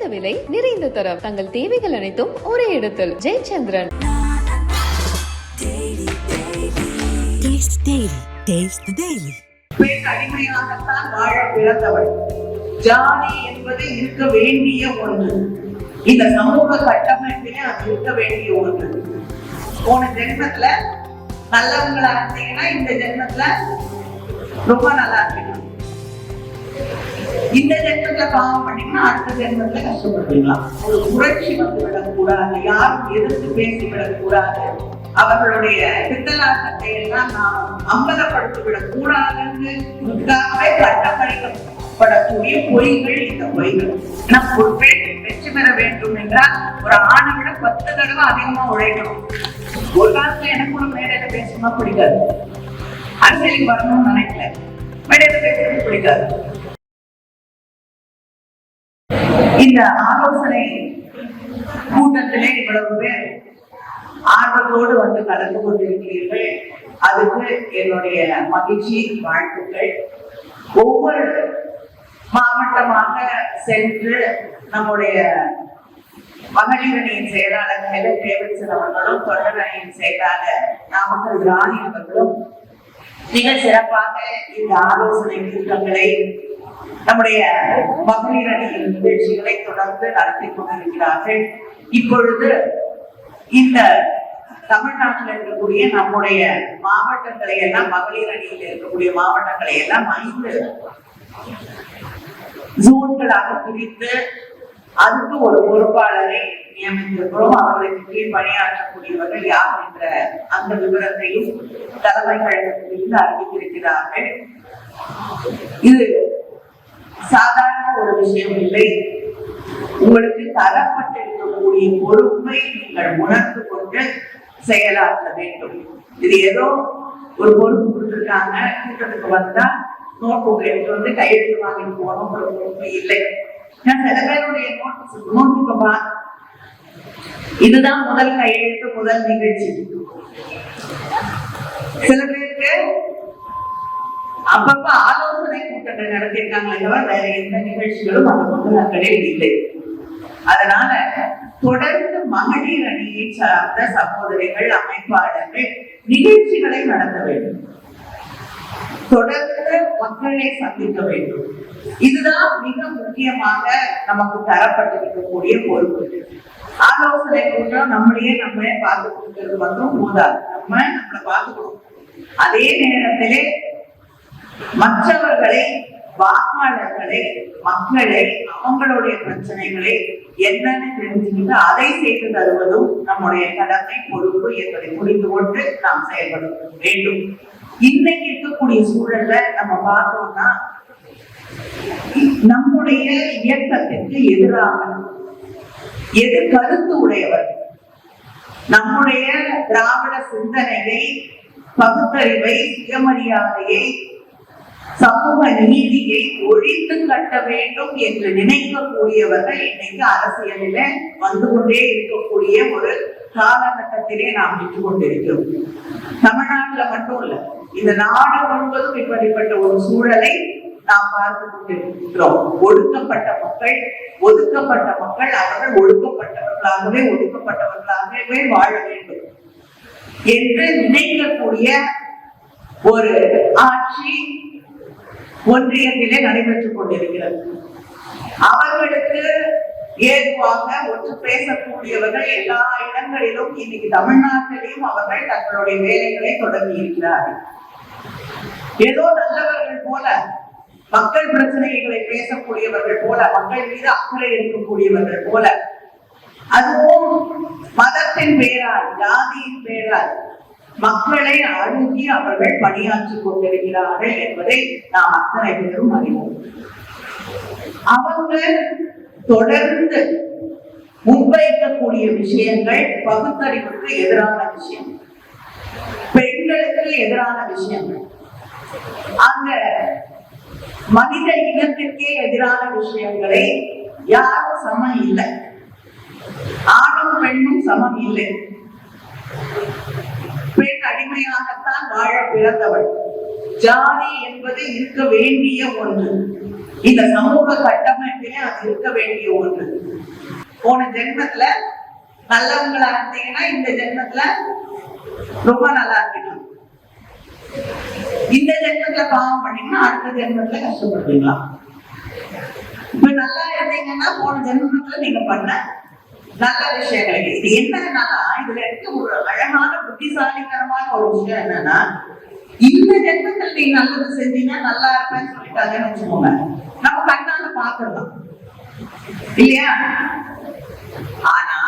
குறைந்த விலை நிறைந்த தரம். தங்கள் தேவைகள் அனைத்தும் ஒரே இடத்தில். ஜெயச்சந்திரன். அடிமையாகத்தான் வாழ பிறந்தவள். ஜாதி என்பது இருக்க வேண்டிய ஒன்று. இந்த சமூக கட்டமைப்பிலே அது இருக்க வேண்டிய ஒன்று. போன ஜென்மத்துல நல்லவங்களா இருந்தீங்கன்னா இந்த ஜென்மத்துல ரொம்ப நல்லா இருக்கணும் இந்த ஜென்மத்துல பாவம் பண்ணீங்கன்னா அடுத்த ஜென்மத்துல கஷ்டப்படுவீங்களாம் ஒரு புரட்சி வந்து விடக்கூடாது. யாரும் எதிர்த்து பேசி விடக்கூடாது. அவர்களுடைய பித்தலாட்டத்தை எல்லாம் நாம் அம்பலப்படுத்தி விடக்கூடாதுன்னு கூடாதுன்றதுக்காகவே கட்டப்படைக்கப்படக்கூடிய பொய்கள் இந்த பொய்கள். நம் ஒரு பெண் வெற்றி பெற வேண்டும் என்றால் ஒரு ஆணை விட பத்து தடவை அதிகமா உழைக்கணும். ஒரு காலத்துல எனக்கு ஒரு மேடையில பேசணும்னா பிடிக்காது. அரசியலுக்கு வரணும்னு நினைக்கல. மேடையில பேசுறது பிடிக்காது. இந்த ஆலோசனை கூட்டத்திலே இவ்வளவு பேர் ஆர்வத்தோடு வந்து கலந்து கொண்டிருக்கிறீர்கள். அதுக்கு என்னுடைய மகிழ்ச்சி வாழ்த்துக்கள். ஒவ்வொரு மாவட்டமாக சென்று நம்முடைய மகளிரணியின் செயலாளர் ஹெலன் டேவிட்சன் அவர்களும் தொண்டரணியின் செயலாளர் நாமக்கல் ராணி அவர்களும் மிக சிறப்பாக இந்த ஆலோசனை கூட்டங்களை நம்முடைய மகளிர் அணியின் நிகழ்ச்சிகளை தொடர்ந்து நடத்தி கொண்டிருக்கிறார்கள். இப்பொழுது இந்த தமிழ்நாட்டில் இருக்கக்கூடிய நம்முடைய மாவட்டங்களை எல்லாம் மகளிர் அணியில் இருக்கக்கூடிய மாவட்டங்களை எல்லாம் ஐந்து ஜோன்களாக பிரித்து அதுக்கு ஒரு பொறுப்பாளரை நியமித்திருக்கிறோம். அவர்களுக்கு கீழ் பணியாற்றக்கூடியவர்கள் யார் என்ற அந்த விவரத்தையும் தலைமை கழகத்திலிருந்து அறிவித்திருக்கிறார்கள். இது சாதாரண ஒரு விஷயம் இல்லை. உங்களுக்கு தரப்பட்டிருக்கக்கூடிய பொறுப்பை நீங்கள் உணர்ந்து கொண்டு செயலாற்ற வேண்டும். இது ஏதோ ஒரு பொறுப்பு கொடுத்துருக்காங்க. கூட்டத்துக்கு வந்தா நோட் புக் எடுத்து வந்து கையெழுத்து வாங்கிட்டு போகணும் ஒரு பொறுப்பு இல்லை. நான் சில பேருடைய நோட் நோட் இதுதான் முதல் கையெழுத்து முதல் நிகழ்ச்சி. சில பேருக்கு அப்பப்ப ஆலோசனை கூட்டங்கள் நடத்தியிருக்காங்களே தவிர வேற எந்த நிகழ்ச்சிகளும் அந்த புத்தகங்களே இல்லை. அதனால தொடர்ந்து மகளிர் அணியை சார்ந்த சகோதரிகள் அமைப்பாளர்கள் நிகழ்ச்சிகளை நடத்த வேண்டும். தொடர்ந்து மக்களை சந்திக்க வேண்டும். இதுதான் மிக முக்கியமாக நமக்கு தரப்பட்டிருக்கக்கூடிய பொறுப்பு. ஆலோசனை கூட்டம் நம்மளையே நம்ம பார்த்து கொடுக்கிறது மட்டும் போதாது. நம்ம நம்மளை பார்த்துக்கணும். அதே நேரத்திலே மற்றவர்களை வாக்காளர்களை மக்களை அவங்களுடைய பிரச்சனைகளை என்னன்னு தெரிஞ்சுக்கிட்டு அதை செய்து தருவதும் நம்முடைய கடமை பொறுப்பு என்பதை புரிந்து கொண்டு நாம் செயல்பட வேண்டும். இன்னைக்கு இருக்கக்கூடிய சூழல்ல நம்ம பார்த்தோம்னா நம்முடைய இயக்கத்திற்கு எதிராக எது கருத்து உடையவர் நம்முடைய திராவிட சிந்தனையை பகுத்தறிவை சுயமரியாதையை சமூக நீதியை ஒழித்து கட்ட வேண்டும் என்று நினைக்கக்கூடியவர்கள் இன்னைக்கு அரசியலில வந்து கொண்டே இருக்கக்கூடிய ஒரு காலகட்டத்திலே நாம் நின்று கொண்டிருக்கிறோம். தமிழ்நாட்டுல மட்டும் இல்ல இந்த நாடு முழுவதும் இப்படிப்பட்ட ஒரு சூழலை நாம் பார்த்து கொண்டிருக்கிறோம். ஒடுக்கப்பட்ட மக்கள் ஒதுக்கப்பட்ட மக்கள் அவர்கள் ஒடுக்கப்பட்டவர்களாகவே ஒடுக்கப்பட்டவர்களாகவே வாழ வேண்டும் என்று நினைக்கக்கூடிய ஒரு ஆட்சி ஒன்றியத்திலே நடைபெற்றுக் கொண்டிருக்கிறது. அவர்களுக்கு ஏதுவாக ஒன்று பேசக்கூடியவர்கள் எல்லா இடங்களிலும் இன்னைக்கு தமிழ்நாட்டிலையும் அவர்கள் தங்களுடைய வேலைகளை தொடங்கி இருக்கிறார்கள். ஏதோ நல்லவர்கள் போல மக்கள் பிரச்சனைகளை பேசக்கூடியவர்கள் போல மக்கள் மீது அக்கறை இருக்கக்கூடியவர்கள் போல அதுவும் மதத்தின் பேரால் ஜாதியின் பேரால் மக்களை அணுகி அவர்கள் பணியாற்றிக் கொண்டிருக்கிறார்கள் என்பதை நாம் அத்தனை பேரும் அறிவோம். அவங்க தொடர்ந்து முன்வைக்கக்கூடிய விஷயங்கள் பகுத்தறிவுக்கு எதிரான விஷயம் பெண்களுக்கு எதிரான விஷயங்கள். அந்த மனித இனத்திற்கே எதிரான விஷயங்களை யாரும் சமம் இல்லை. ஆணும் பெண்ணும் சமம் இல்லை. பெண் அடிமையாகத்தான் வாழ பிறந்தவள். ஜாதி என்பது இருக்க வேண்டிய ஒன்று. இந்த சமூக கட்டமைப்பிலே அது இருக்க வேண்டிய ஒன்று. போன ஜென்மத்துல நல்லவங்களா இருந்தீங்கன்னா இந்த ஜென்மத்துல ரொம்ப நல்லா இருக்கணும் இந்த ஜென்மத்துல பாவம் பண்ணீங்கன்னா அடுத்த ஜென்மத்துல கஷ்டப்படுவீங்களா? இப்ப நல்லா இருந்தீங்கன்னா போன ஜென்மத்துல நீங்க பண்ண நல்ல விஷயங்களை. இது என்னன்னா இதுல இருக்க ஒரு அழகான புத்திசாலித்தனமான ஒரு விஷயம் என்னன்னா இந்த ஜென்மத்தில் நீ நல்லது செஞ்சீங்கன்னா நல்லா இருப்பேன்னு சொல்லிட்டாங்கன்னு வச்சுக்கோங்க. நம்ம கண்ணால பாக்குறோம் இல்லையா? ஆனா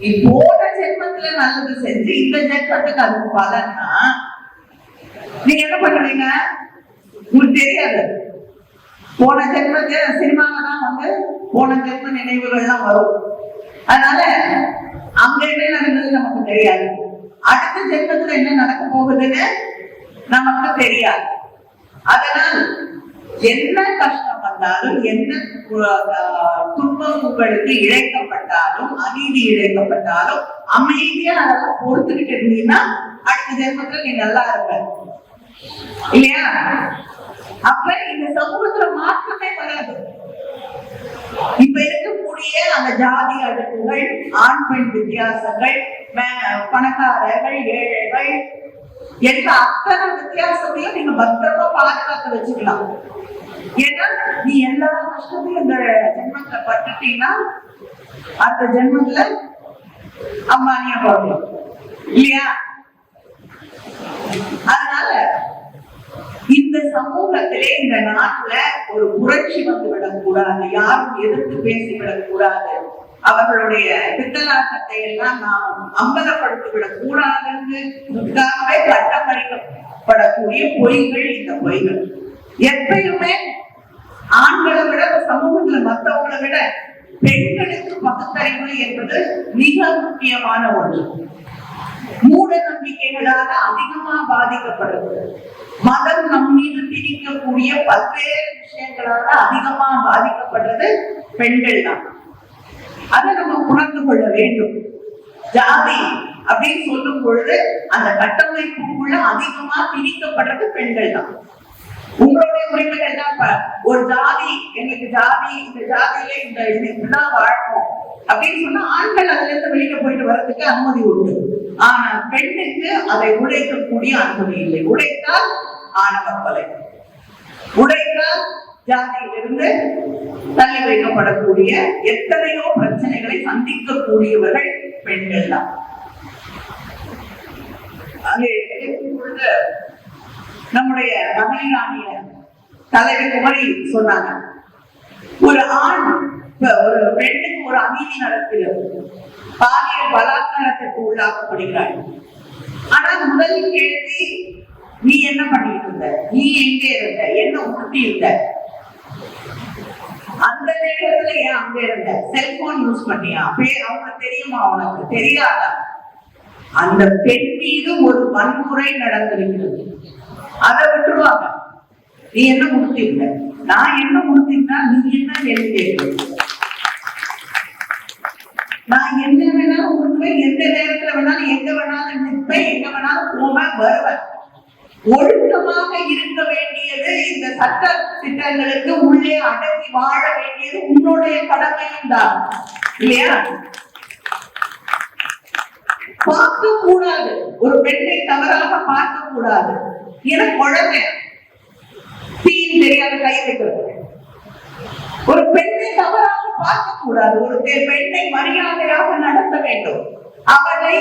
நீ போன ஜென்மத்துல நல்லது செஞ்சு இந்த ஜென்மத்துக்கு அது பலன்னா நீங்க என்ன பண்ணுவீங்க? உங்களுக்கு தெரியாது. போன ஜென்மத்துல சினிமாவில தான் வந்து போன ஜென்ம நினைவுகள்லாம் வரும். அதனால அங்க என்ன நடந்தது நமக்கு தெரியாது. அடுத்த ஜென்மத்துல என்ன நடக்க போகுதுன்னு நமக்கு தெரியாது. அதனால் என்ன கஷ்டம் வந்தாலும் என்ன துன்பம் உங்களுக்கு இழைக்கப்பட்டாலும் அநீதி இழைக்கப்பட்டாலும் அமைதியா அதெல்லாம் பொறுத்துக்கிட்டு இருந்தீங்கன்னா அடுத்த ஜென்மத்துல நீ நல்லா இருப்ப. இல்லையா? அப்ப இந்த சமூகத்துல மாற்றமே வராது. இப்ப இருக்கக்கூடிய அந்த ஜாதி அடுக்குகள் ஆண் பெண் வித்தியாசங்கள் பணக்காரர்கள் ஏழைகள் என்ற அத்தனை வித்தியாசத்தையும் நீங்க பத்திரமா பாதுகாத்து வச்சுக்கலாம். ஏன்னா நீ எல்லா கஷ்டத்தையும் இந்த ஜென்மத்தை பட்டுட்டீங்கன்னா அடுத்த ஜென்மத்துல அம்மானியா பார்க்கலாம் இல்லையா? அதனால இந்த சமூகத்திலே இந்த நாட்டுல ஒரு புரட்சி வந்து விடக்கூடாது. யாரும் எதிர்த்து பேசிவிடக் கூடாது அவர்களுடைய பித்தலாட்டத்தை எல்லாம் நாம் அம்பலப்படுத்திவிடக் கூடாதுங்கிறதுக்காகவே கட்டமைக்கப்படக்கூடிய பொய்கள் இந்த பொய்கள். எப்பயுமே ஆண்களை விட சமூகத்துல மத்தவங்களை விட பெண்களுக்கு பகுத்தறிவு என்பது மிக முக்கியமான ஒன்று. மூட நம்பிக்கைகளால அதிகமா பாதிக்கப்படுது மதம் நம் மீது திணிக்கக்கூடிய பல்வேறு விஷயங்களால அதிகமா பாதிக்கப்படுறது பெண்கள் தான். அதை நம்ம உணர்ந்து கொள்ள வேண்டும். ஜாதி அப்படின்னு சொல்லும் பொழுது அந்த கட்டமைப்புக்குள்ள அதிகமா திணிக்கப்படுறது பெண்கள் தான். உங்களுடைய உரிமைகள் தான். ஒரு ஜாதி எங்களுக்கு ஜாதி இந்த ஜாதியில இந்த இது இப்படிதான் வாழணும் அப்படின்னு சொன்னா ஆண்கள் அதுல இருந்து வெளியில போயிட்டு வர்றதுக்கு அனுமதி உண்டு. ஆனா பெண்ணுக்கு அதை உழைக்கக்கூடிய அனுமதி இல்லை. உழைத்தால் ஆணவ கொலை. உழைத்தால் ஜாதியிலிருந்து தள்ளி வைக்கப்படக்கூடிய எத்தனையோ பிரச்சனைகளை சந்திக்கக்கூடியவர்கள் பெண்கள் தான். அங்கே நம்முடைய தமிழ்நாட்டிய தலைவி குமரி சொன்னாங்க. ஒரு ஆண் ஒரு பெண்ணுக்கு ஒரு அநீதி நடக்கிறது பாலியல் பலாத்காரத்திற்கு உள்ளாக்கப்படுகிறாள் ஆனா முதல் கேள்வி நீ என்ன பண்ணிட்டு இருந்த? நீ எங்க இருந்த? என்ன உடுத்தி இருந்த? அந்த நேரத்துல ஏன் அங்க இருந்த? செல்போன் யூஸ் பண்ணியா? பேர் அவங்க தெரியுமா உனக்கு? தெரியாதா? அந்த பெண் மீது ஒரு வன்முறை நடந்திருக்கிறது. அதை விட்டுருவாங்க. நீ என்ன முடித்திருந்த நான் என்ன முடித்திருந்தா நீ என்ன கேள்வி கேட்கணும் நான் என்ன வேணாலும் உடுத்துவேன் எந்த நேரத்துல வேணாலும் எங்க வேணாலும் நிற்பேன் எங்க வேணாலும் போவேன் வருவேன் ஒழுக்கமாக இருக்க வேண்டியது இந்த சட்ட திட்டங்களுக்கு உள்ளே அடங்கி வாழ வேண்டியது உன்னுடைய கடமையும் தான். இல்லையா? பார்க்க கூடாது ஒரு பெண்ணை தவறாக பார்க்க கூடாது எனக்கு குழந்தை. ஒரு பெண்ணை தவறாக பார்க்க கூடாது ஒரு பெண்ணை மரியாதையாக நடத்த வேண்டும். அவளை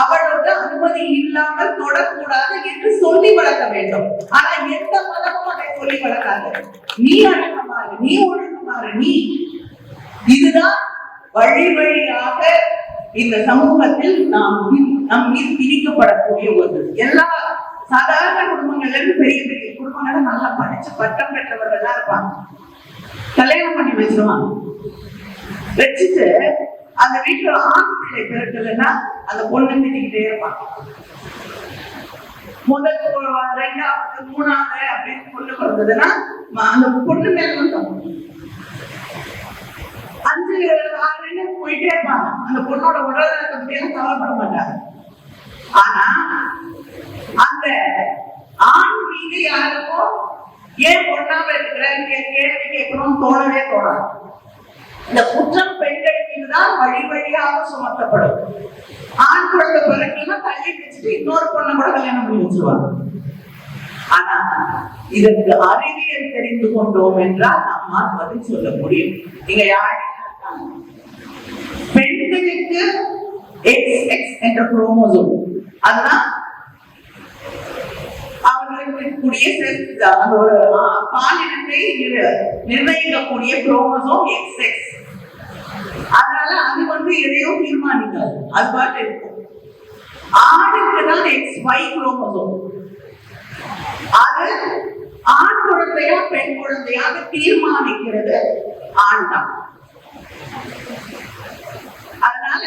அவளோட அனுமதி இல்லாமல் தொடக்கூடாது என்று சொல்லி வளர்க்க வேண்டும். ஆனா எந்த மதமும் அதை சொல்லி வளர்க்காது. நீ அடக்கமாறு நீ ஒழுக்கமாறு நீ. இதுதான் வழி வழியாக இந்த சமூகத்தில் நாம் நம் மீது திணிக்கப்படக்கூடிய ஒன்று. எல்லா சாதாரண குடும்பங்கள்ல இருந்து பெரிய பெரிய குடும்பங்கள்ல நல்லா படிச்சு பட்டம் பெற்றவர்கள் தான் இருப்பாங்க. கல்யாணம் பண்ணி வச்சிருவாங்க. வச்சுட்டு அந்த வீட்டுல ஆண் பிள்ளை பிறக்கலன்னா அந்த பொண்ணு திட்டிக்கிட்டே இருப்பாங்க. முதல் ரெண்டாவது மூணாவது அப்படின்னு பொண்ணு பிறந்ததுன்னா அந்த பொண்ணு மேல வந்து அஞ்சு ஆறுன்னு போயிட்டே இருப்பாங்க. அந்த பொண்ணோட உடல்நலத்தை பத்தி எல்லாம் கவலைப்பட மாட்டாங்க. ஆனா அந்த ஏன் பொண்ணாம இருக்கிறேன் கேள்வி கேட்கணும்னு தோணவே தோணாது. இந்த குற்றம் பெண்கள் மீதுதான் வழி வழியாக சுமத்தப்படும். ஆண் குழந்தை பிறகுன்னா தள்ளி வச்சுட்டு இன்னொரு பொண்ணை கூட கல்யாணம் பண்ணி வச்சிருவாங்க. ஆனா இதற்கு அறிவியல் தெரிந்து கொண்டோம் என்றால் நம்மால் பதில் சொல்ல முடியும். நீங்க யார்? பெண்களுக்கு எக்ஸ் எக்ஸ் என்ற குரோமோசோம் அதுதான் அவர்களுக்கு அந்த ஒரு பாலினத்தை நிர்ணயிக்கக்கூடிய குரோமோசோம் எக்ஸ் எக்ஸ் அதனால அது வந்து எதையோ தீர்மானிக்காது. அது பாட்டு இருக்கும் ஆணுக்கு தான் எக்ஸ் ஒய் குரோமோசோம் அது ஆண் குழந்தையா பெண் குழந்தையாக தீர்மானிக்கிறது ஆண் தான். அதனால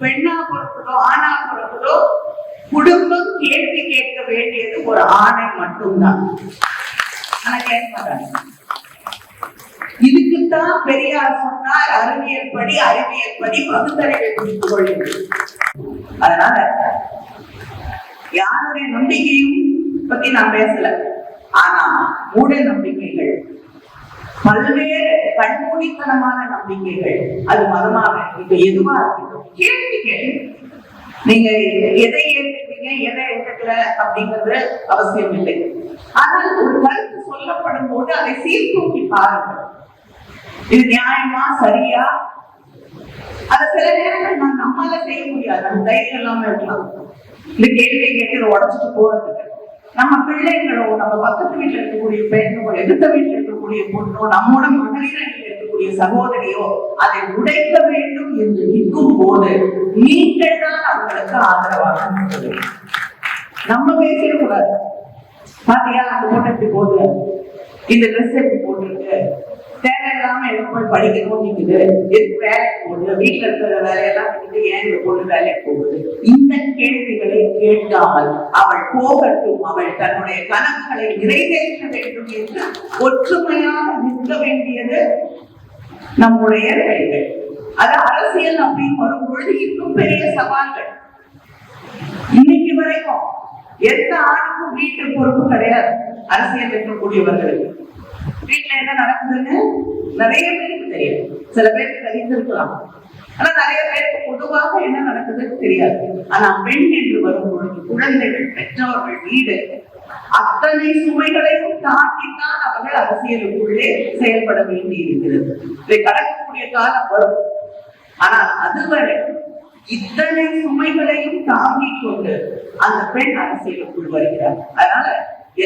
பெண்ணா பிறக்குதோ ஆணா பிறக்குதோ குடும்பம் கேள்வி கேட்க வேண்டியது ஒரு ஆணை மட்டும்தான். ஆனா கேட்க மாட்டாங்க. இதுக்குத்தான் பெரியார் சொன்னார் அறிவியல் படி அறிவியல் படி பகுத்தறிவை குறித்து கொள்ளுங்கள். அதனால யாருடைய நம்பிக்கையும் பத்தி நான் பேசல. ஆனா மூட நம்பிக்கைகள் பல்வேறு கண்மூடித்தனமான நம்பிக்கைகள் அது மதமாக இப்ப எதுவா இருக்கட்டும் கேள்வி கேள்வி நீங்க எதை ஏற்றுக்கிறீங்க எதை ஏற்றுக்கல அப்படிங்கிறது அவசியம் இல்லை. ஆனால் ஒரு கருத்து சொல்லப்படும் போது அதை சீர்தூக்கி பாருங்கள். இது நியாயமா சரியா? அது சில நேரங்கள் நான் நம்மால செய்ய முடியாது. அந்த தைரியம் இல்லாம இருக்கலாம். இந்த கேள்வியை கேட்டு இதை உடச்சிட்டு போறதுக்கு. நம்ம பிள்ளைங்களோ நம்ம பக்கத்து வீட்டுல இருக்கக்கூடிய பெண்ணோ எதிர்த்த வீட்டுல இருக்கக்கூடிய பொண்ணோ நம்மோட மகளிர் இருக்கக்கூடிய சகோதரியோ அதை உடைக்க வேண்டும் என்று நிற்கும் போது நீங்கள் தான் அவங்களுக்கு ஆதரவாக நம்ம பேசிடக்கூடாது பாத்தியா அந்த பொண்ணு எப்படி இந்த ட்ரெஸ் எப்படி போட்டிருக்கு? தேவையில்லாம எதுக்கு போய் படிக்கணும் நிக்குது. எதுக்கு வேலைக்கு போகுது? வீட்டுல இருக்கிற வேலையெல்லாம் விட்டுட்டு ஏன் இந்த பொண்ணு வேலைக்கு போகுது? இந்த கேள்விகளை கேட்காமல் அவள் போகட்டும். அவள் தன்னுடைய கனவுகளை நிறைவேற்ற வேண்டும் என்று ஒற்றுமையாக நிற்க வேண்டியது நம்முடைய அது அரசியல் அப்படின்னு வரும் பொழுது இன்னும் பெரிய சவால்கள். இன்னைக்கு வரைக்கும் எந்த ஆணுக்கும் வீட்டு பொறுப்பு கிடையாது. அரசியல் இருக்கக்கூடியவர்களுக்கு. வீட்டுல என்ன நடக்குதுன்னு நிறைய பேருக்கு தெரியும் சில பேருக்கு தெரிந்திருக்கலாம். ஆனா நிறைய பேருக்கு பொதுவாக என்ன நடக்குதுன்னு தெரியாது. ஆனா பெண் என்று வரும் பொழுது குழந்தைகள் பெற்றோர்கள் வீடு அத்தனை சுமைகளையும் தாண்டித்தான் அவர்கள் அரசியலுக்குள்ளே செயல்பட வேண்டி இருக்கிறது இதை கடக்கக்கூடிய காலம் வரும். ஆனால் அதுவரை இத்தனை சுமைகளையும் தாங்கிக் கொண்டு அந்த பெண் அரசியலுக்குள் வருகிறார். அதனால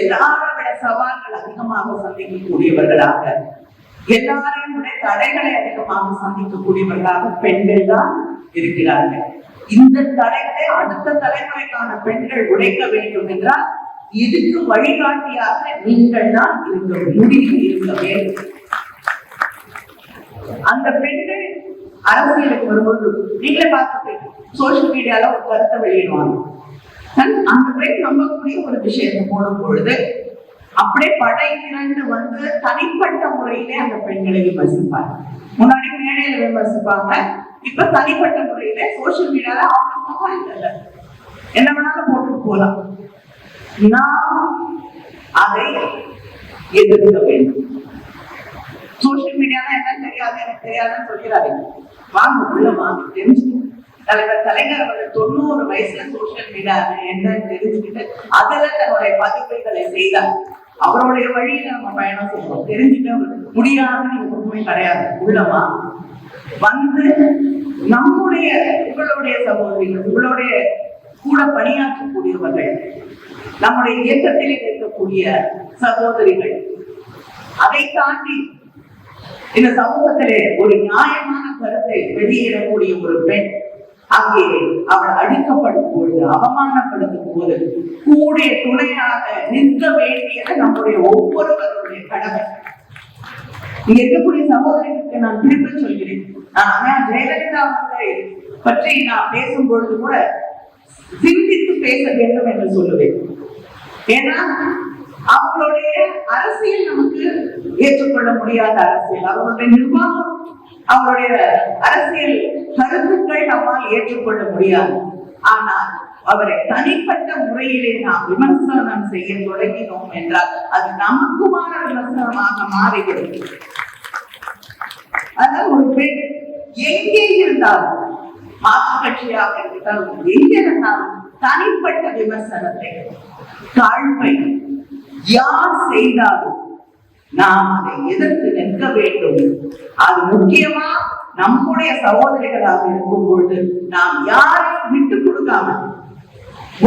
எல்லாரை விட சவால்கள் அதிகமாக சந்திக்கக்கூடியவர்களாக எல்லாரையும் விட தடைகளை அதிகமாக சந்திக்கக்கூடியவர்களாக பெண்கள் தான் இருக்கிறார்கள். இந்த தடைகளை அடுத்த தலைமுறைக்கான பெண்கள் உடைக்க வேண்டும் என்றால் இதுக்கு வழிகாட்டியாக நீங்கள் தான் இருக்க முடிவு இருக்க வேண்டும். அந்த பெண்கள் அரசியலுக்கு வரும்போது நீங்களே பார்த்துப்பீங்க சோசியல் மீடியால ஒரு கருத்தை வெளியிடுவாங்க. அந்த பெண் நம்பக்கூடிய ஒரு விஷயத்தை போடும் பொழுது அப்படியே படை திரண்டு வந்து தனிப்பட்ட முறையிலே அந்த பெண்களை விமர்சிப்பாங்க. முன்னாடி மேடையில விமர்சிப்பாங்க இப்ப தனிப்பட்ட முறையில சோசியல் மீடியால அவங்க முகம் என்ன வேணாலும் போட்டுட்டு போலாம் நாம் அதை எதிர்க்க வேண்டும். சோசியல் மீடியாலாம் என்ன தெரியாது எனக்கு தெரியாதுன்னு சொல்கிறாரு வாங்க உள்ள வாங்க. தெரிஞ்சுக்கணும் தலைவர் கலைஞர் அவர்கள் தொண்ணூறு வயசுல சோசியல் மீடியா என்னன்னு தெரிஞ்சுக்கிட்டு அதுல தன்னுடைய பதிவுகளை செய்தார். அவருடைய வழியில நம்ம பயணம் செய்வோம். தெரிஞ்சுக்க முடியாதுன்னு நீங்க ஒண்ணுமே கிடையாது உள்ளமா வந்து நம்முடைய உங்களுடைய சகோதரிகள் உங்களுடைய கூட பணியாற்றக்கூடியவர்கள் நம்முடைய இயக்கத்தில் இருக்கக்கூடிய சகோதரிகள் அதை தாண்டி இந்த சமூகத்திலே ஒரு நியாயமான கருத்தை வெளியிடக்கூடிய ஒரு பெண் அங்கே அவள் அழிக்கப்படும் பொழுது அவமானப்படுத்தும் போது கூடிய துணையாக நிற்க வேண்டியது நம்முடைய ஒவ்வொருவருடைய கடமை. இங்க இருக்கக்கூடிய சகோதரிகளுக்கு நான் திரும்ப சொல்கிறேன். நான் ஜெயலலிதா அவர்களை பற்றி நான் பேசும் பொழுது கூட சிந்தித்து பேச வேண்டும் என்று சொல்லுவேன். ஏன்னா அவங்களுடைய அரசியல் நமக்கு ஏற்றுக்கொள்ள முடியாத அரசியல். அவர்களுடைய நிர்வாகம் அவருடைய அரசியல் கருத்துக்கள் நம்மால் ஏற்றுக்கொள்ள முடியாது. ஆனால் அவரை தனிப்பட்ட முறையிலே நாம் விமர்சனம் செய்ய தொடங்கினோம் என்றால் அது நமக்குமான விமர்சனமாக மாறிவிடும். அதான் ஒரு பெண் எங்கே இருந்தாலும் மாற்று கட்சியாக இருந்தாலும் தனிப்பட்ட விமர்சனத்தை தாழ்மை யார் செய்தாலும் நாம் அதை எதிர்த்து நிற்க வேண்டும். அது முக்கியமா நம்முடைய சகோதரிகளாக இருக்கும் பொழுது நாம் யாரையும் விட்டு கொடுக்காம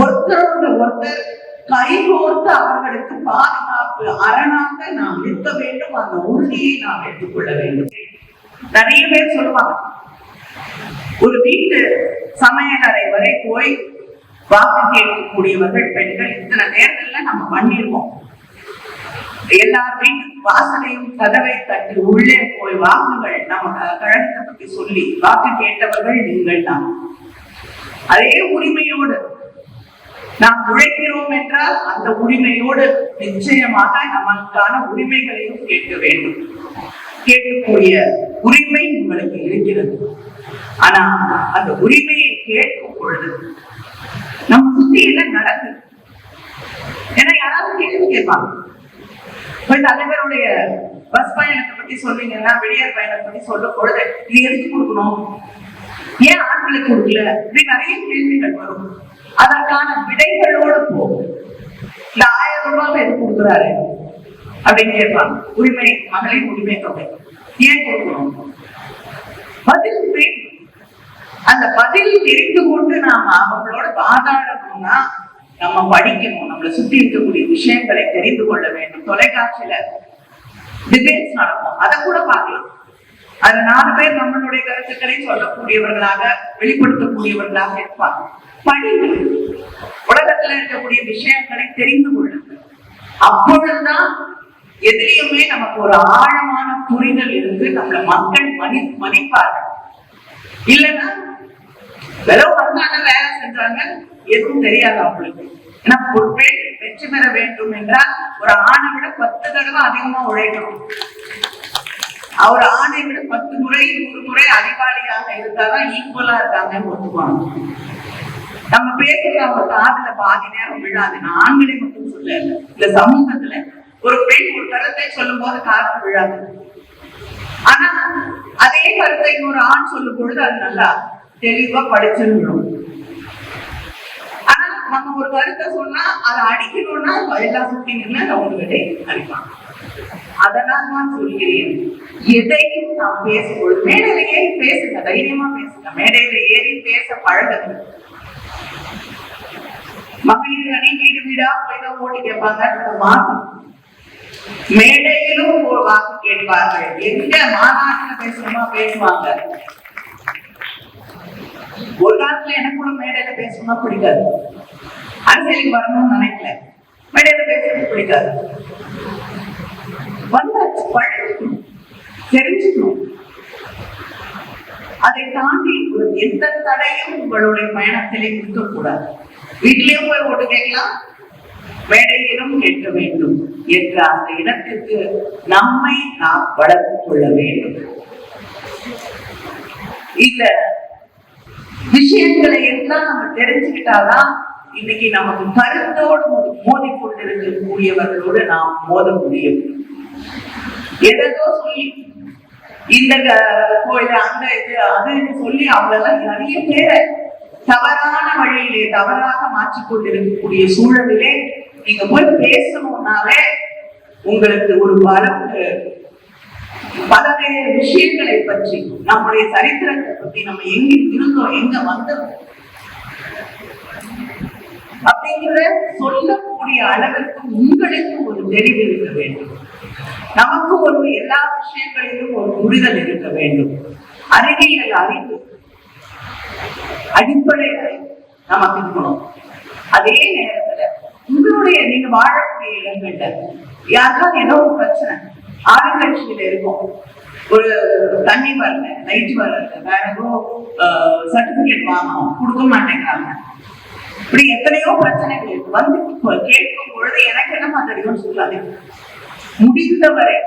ஒருத்தரோடு ஒருத்தர் கைகோர்த்து அவர்களுக்கு பாதுகாப்பு அரணாக நாம் நிற்க வேண்டும். அந்த உறுதியை நாம் எடுத்துக்கொள்ள வேண்டும். நிறைய பேர் சொல்லுவாங்க ஒரு வீட்டு சமையலறை வரை போய் வாக்கு கேட்கக்கூடியவர்கள் பெண்கள். இத்தனை நேரங்கள்ல நம்ம பண்ணிருவோம் எல்லார் வீட்டு வாசலையும் கதவை தட்டி உள்ளே போய் வாக்குகள் நம்ம கழகத்தை பத்தி சொல்லி வாக்கு கேட்டவர்கள் நீங்கள் தான். அதே உரிமையோடு நாம் உழைக்கிறோம் என்றால் அந்த உரிமையோடு நிச்சயமாக நமக்கான உரிமைகளையும் கேட்க வேண்டும். கேட்கக்கூடிய உரிமை உங்களுக்கு இருக்கிறது. ஆனா அந்த உரிமையை கேட்கும் பொழுது நம்ம சுத்தி என்ன நடக்குது? ஏன்னா யாராவது கேள்வி கேட்பாங்க. தலைவருடைய பஸ் பயணத்தை பத்தி சொன்னீங்கன்னா வெளியார் பயணத்தை பத்தி சொல்லும் பொழுது இது எதுக்கு கொடுக்கணும்? ஏன் ஆண்களுக்கு கொடுக்கல? இப்படி நிறைய கேள்விகள் வரும். அதற்கான விடைகளோடு போகும். இந்த ஆயிரம் ரூபாய் எது கொடுக்குறாரு? அப்படின்னு கேட்பாங்க. உரிமை மகளிர் உரிமை தொகை. ஏன் கொடுக்கணும்? பதில் அந்த பதில் தெரிந்து கொண்டு நாம அவங்களோட பாதாடணும்னா நம்ம படிக்கணும். நம்மளை சுத்தி இருக்கக்கூடிய விஷயங்களை தெரிந்து கொள்ள வேண்டும். தொலைக்காட்சியில டிபேட்ஸ் நடக்கும் அதை கூட பார்க்கலாம். அது நாலு பேர் நம்மளுடைய கருத்துக்களை சொல்லக்கூடியவர்களாக வெளிப்படுத்தக்கூடியவர்களாக இருப்பாங்க. படி உலகத்துல இருக்கக்கூடிய விஷயங்களை தெரிந்து கொள்ளுங்கள் அப்பொழுதுதான் எதிரியுமே நமக்கு ஒரு ஆழமான புரிதல் இருந்து நம்மளை மக்கள் மதி மதிப்பார்கள். இல்லைன்னா வெறும் வந்தாங்க வேலை செஞ்சாங்க எதுவும் தெரியாது அவங்களுக்கு. ஏன்னா ஒரு பெண் வெற்றி பெற வேண்டும் என்றால் ஒரு ஆணை விட பத்து தடவை அதிகமா உழைக்கணும். அவர் ஆணை விட பத்து முறை நூறு முறை அறிவாளியாக இருந்தாதான் ஈக்குவலா இருக்காங்கன்னு ஒத்துக்குவாங்க நம்ம பேசுறது அவங்க காதுல பாதி நேரம் விழாது. நான் ஆண்களை மட்டும் சொல்ல இந்த சமூகத்துல ஒரு பெண் ஒரு கருத்தை சொல்லும் போது காதல் விழாது. ஆனா அதே கருத்தை ஒரு ஆண் சொல்லும் பொழுது அது நல்லா தெளிவா படிச்சிருக்கணும். ஆனா நம்ம ஒரு கருத்தை சொன்னா அதை அடிக்கணும்னா எல்லா சுத்தி நின்று அவங்களுக்கு அடிப்பாங்க. அதனால் நான் சொல்கிறேன் எதையும் நாம் பேசும்போது மேடையில ஏறி பேசுங்க தைரியமா பேசுங்க. மேடையில ஏறி பேச பழகுங்க. மகளிர் அணி வீடு வீடா போய் தான் ஓட்டு கேட்பாங்க மாற்றம் மேடையிலும் ஒரு வாக்கு கேட்பார்கள். எந்த மாநாட்டில் பேசணுமா பேசுவாங்க? ஒரு காலத்துல எனக்கு கூட மேடையில பேசணும்னா பிடிக்காது. அரசியலுக்கு வரணும்னு நினைக்கல. மேடையில பேசுறது பிடிக்காது. வந்தாச்சு பழகணும் தெரிஞ்சுக்கணும். அதை தாண்டி எந்த தடையும் உங்களுடைய பயணத்திலே இருக்கக்கூடாது. வீட்டிலேயும் போய் ஓட்டு கேட்கலாம் மேடையிலும் கேட்க வேண்டும் என்ற அந்த இடத்திற்கு நம்மை நாம் வளர்த்துக் கொள்ள வேண்டும். இந்த விஷயங்களை எல்லாம் நம்ம தெரிஞ்சுக்கிட்டாதான் இன்னைக்கு நமக்கு கருத்தோடு மோதி கொண்டிருக்கக்கூடியவர்களோடு நாம் மோத முடியும். எதோ சொல்லி இந்த க- கோயில் அந்த இது அதுன்னு இது சொல்லி அவங்களெல்லாம் நிறைய பேரை தவறான வழியிலே தவறாக மாற்றிக் கொண்டிருக்கக்கூடிய சூழலிலே நீங்க போய் பேசணும்னாலே உங்களுக்கு ஒரு பல பலவேறு விஷயங்களை பற்றி நம்முடைய சரித்திரத்தை பற்றி நம்ம எங்க இருந்தோம் எங்க வந்தோம்? அப்படிங்கிற சொல்லக்கூடிய அளவிற்கு உங்களுக்கு ஒரு தெளிவு இருக்க வேண்டும். நமக்கு ஒரு எல்லா விஷயங்களிலும் ஒரு புரிதல் இருக்க வேண்டும். அறிவியல் அறிவு அடிப்படை நமக்கு இருக்கணும். அதே நேரம் உங்களுடைய நீங்க வாழக்கூடிய இடங்கள்ல யாருக்காவது ஏதோ ஒரு பிரச்சனை ஆளுங்கட்சியில இருக்கும். ஒரு தண்ணி வரல லைட் வரல வேற ஏதோ சர்டிபிகேட் வாங்கணும் கொடுக்க மாட்டேங்கிறாங்க. இப்படி எத்தனையோ பிரச்சனைகள் இருக்கு. வந்து கேட்கும் பொழுது எனக்கு என்ன தெரியும் சொல்லாது முடிந்தவரை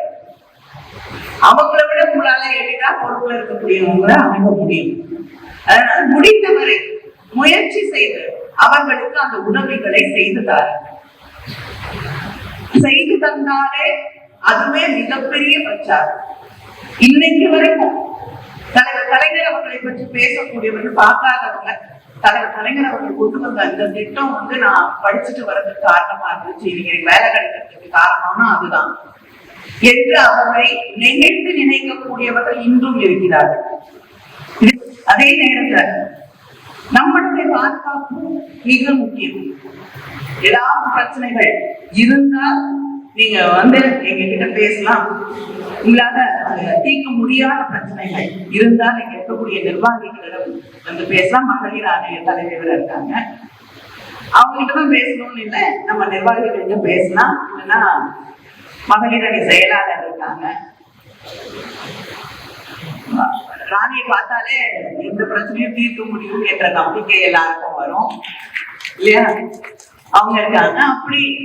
அவங்கள விட உங்களால எளிதா பொறுப்புல இருக்கக்கூடியவங்களை அமைக்க முடியும். அதனால முடிந்தவரை முயற்சி செய்து அவர்களுக்கு அந்த உதவிகளை செய்து தாருங்கள். செய்து தந்தாலே அதுவே மிகப்பெரிய பிரச்சாரம். இன்னைக்கு வரைக்கும் தலைவர் கலைஞர் அவர்களை பற்றி பேசக்கூடியவர்கள் பார்க்காதவங்க தலைவர் கலைஞர் அவர்கள் கொண்டு வந்த அந்த திட்டம் வந்து நான் படிச்சுட்டு வர்றதுக்கு காரணமா இருந்துச்சு. இவங்க வேலை கிடைக்கிறதுக்கு காரணம்னா அதுதான். என்று அவரை நினைத்து நினைக்கக்கூடியவர்கள் இன்றும் இருக்கிறார்கள். அதே நேரத்துல நம்மளுடைய பாதுகாப்பு மிக முக்கியம். ஏதாவது பிரச்சனைகள் இருந்தால் நீங்க வந்து எங்க கிட்ட பேசலாம். உங்களால தீர்க்க முடியாத பிரச்சனைகள் இருந்தால் இங்க இருக்கக்கூடிய நிர்வாகிகளிடம் வந்து பேசலாம். மகளிர் ஆணைய தலைவர் இருக்காங்க. அவங்ககிட்ட தான் பேசணும்னு இல்லை. நம்ம நிர்வாகிகள் பேசலாம். இல்லைன்னா மகளிர் அணி செயலாளர் இருக்காங்க. ராணியை பார்த்தாலே எந்த பிரச்சனையும் தீர்க்க முடியும் என்ற நம்பிக்கை எல்லாருக்கும் வரும். இல்லையா? அவங்க இருக்காங்க. அப்படி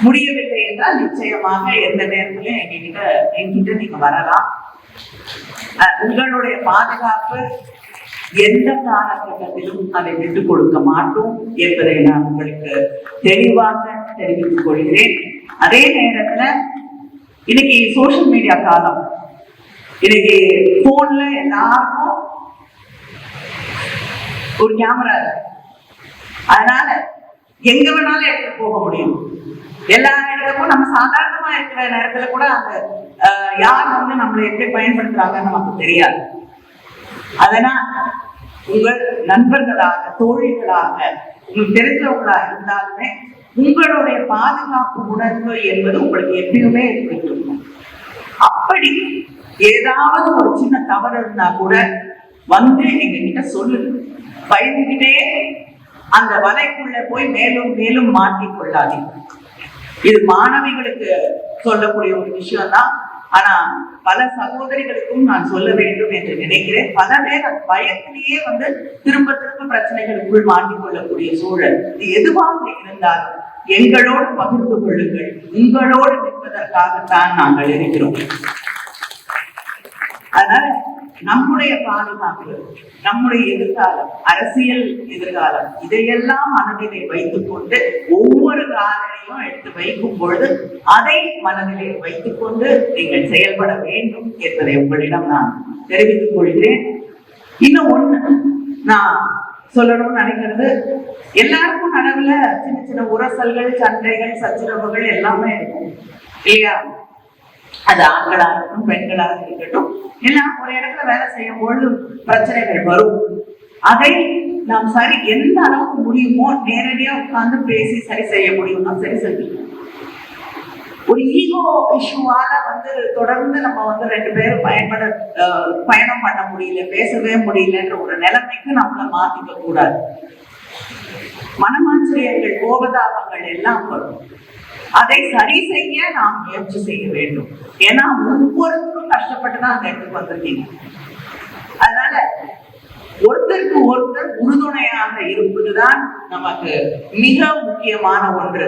முடியவில்லை என்றால் நிச்சயமாக எந்த நேரத்திலும் எங்ககிட்ட என்கிட்ட நீங்க வரலாம். உங்களுடைய பாதுகாப்பு எந்த காலகட்டத்திலும் அதை விட்டுக் கொடுக்க மாட்டோம் என்பதை நான் உங்களுக்கு தெளிவாக தெரிவித்துக் கொள்கிறேன். அதே நேரத்துல இன்னைக்கு சோஷியல் மீடியா காலம். இன்னைக்கு போன்ல எல்லாருக்கும் ஒரு கேமரா அதனால எங்க வேணாலும் எடுத்து போக முடியும். எல்லா இடத்துக்கும் நம்ம சாதாரணமா இருக்கிற நேரத்துல கூட அந்த யார் வந்து நம்மளை எப்படி பயன்படுத்துறாங்கன்னு நமக்கு தெரியாது. அதனால் உங்கள் நண்பர்களாக தோழிகளாக உங்களுக்கு தெரிஞ்சவங்களா இருந்தாலுமே உங்களுடைய பாதுகாப்பு உணர்வு என்பது உங்களுக்கு எப்பயுமே இருக்கட்டும் அப்படி ஏதாவது ஒரு சின்ன தவறு இருந்தா கூட வந்து எங்க கிட்ட சொல்லுங்க பயந்துகிட்டே அந்த வலைக்குள்ள போய் மேலும் மேலும் மாட்டிக் கொள்ளாதீங்க. இது மாணவிகளுக்கு சொல்லக்கூடிய ஒரு விஷயம் தான் ஆனா பல சகோதரிகளுக்கும் நான் சொல்ல வேண்டும் என்று நினைக்கிறேன். பல பேர் அந்த பயத்திலேயே வந்து திரும்ப திரும்ப பிரச்சனைகளுக்குள் மாட்டிக்கொள்ளக்கூடிய சூழல். இது எதுவாக இருந்தாலும் எங்களோடு பகிர்ந்து கொள்ளுங்கள். உங்களோடு நிற்பதற்காகத்தான் நாங்கள் இருக்கிறோம். அதனால நம்முடைய பாதுகாப்பு நம்முடைய எதிர்காலம் அரசியல் எதிர்காலம் இதையெல்லாம் மனதிலே வைத்துக் கொண்டு ஒவ்வொரு காலனையும் எடுத்து வைக்கும் பொழுது அதை மனதிலே வைத்துக் கொண்டு நீங்கள் செயல்பட வேண்டும் என்பதை உங்களிடம் நான் தெரிவித்துக் கொள்கிறேன். இன்னும் ஒண்ணு நான் சொல்லணும்னு நினைக்கிறது. எல்லாருக்கும் நடுவுல சின்ன சின்ன உரசல்கள் சண்டைகள் சச்சரவுகள் எல்லாமே இருக்கும். இல்லையா? அது ஆண்களாக இருக்கட்டும் பெண்களாக இருக்கட்டும் எல்லாம் ஒரு இடத்துல வேலை செய்யும் பொழுது பிரச்சனைகள் வரும். அதை நாம் சரி எந்த அளவுக்கு முடியுமோ நேரடியா உட்கார்ந்து பேசி சரி செய்ய முடியுமோ சரி செஞ்சுக்கணும். ஒரு ஈகோ இஷ்யூவால வந்து தொடர்ந்து நம்ம வந்து ரெண்டு பேரும் பயன்பட பயணம் பண்ண முடியல பேசவே முடியலன்ற ஒரு நிலைமைக்கு நம்மள மாத்திக்க கூடாது. மனமாச்சரியங்கள் கோபதாபங்கள் எல்லாம் வரும். அதை சரி செய்ய நாம் முயற்சி செய்ய வேண்டும். ஏன்னா ஒவ்வொருத்தரும் கஷ்டப்பட்டு தான் அந்த இடத்துக்கு வந்திருக்கீங்க. அதனால ஒருத்தருக்கு ஒருத்தர் உறுதுணையாக இருப்பதுதான் நமக்கு மிக முக்கியமான ஒன்று.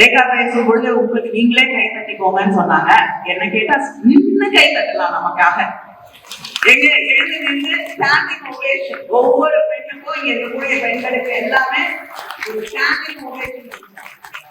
ரேகா பேசும் பொழுது உங்களுக்கு நீங்களே கை தட்டிக்கோங்கன்னு சொன்னாங்க. என்ன கேட்டா நின்னு கை தட்டலாம் நமக்காக. எங்க எழுந்து நின்று ஸ்டாண்டிங் ஓவேஷன் ஒவ்வொரு பெண்ணுக்கும் இங்க இருக்கக்கூடிய பெண்களுக்கு எல்லாமே ஒரு ஸ்டாண்டிங் ஓவேஷன்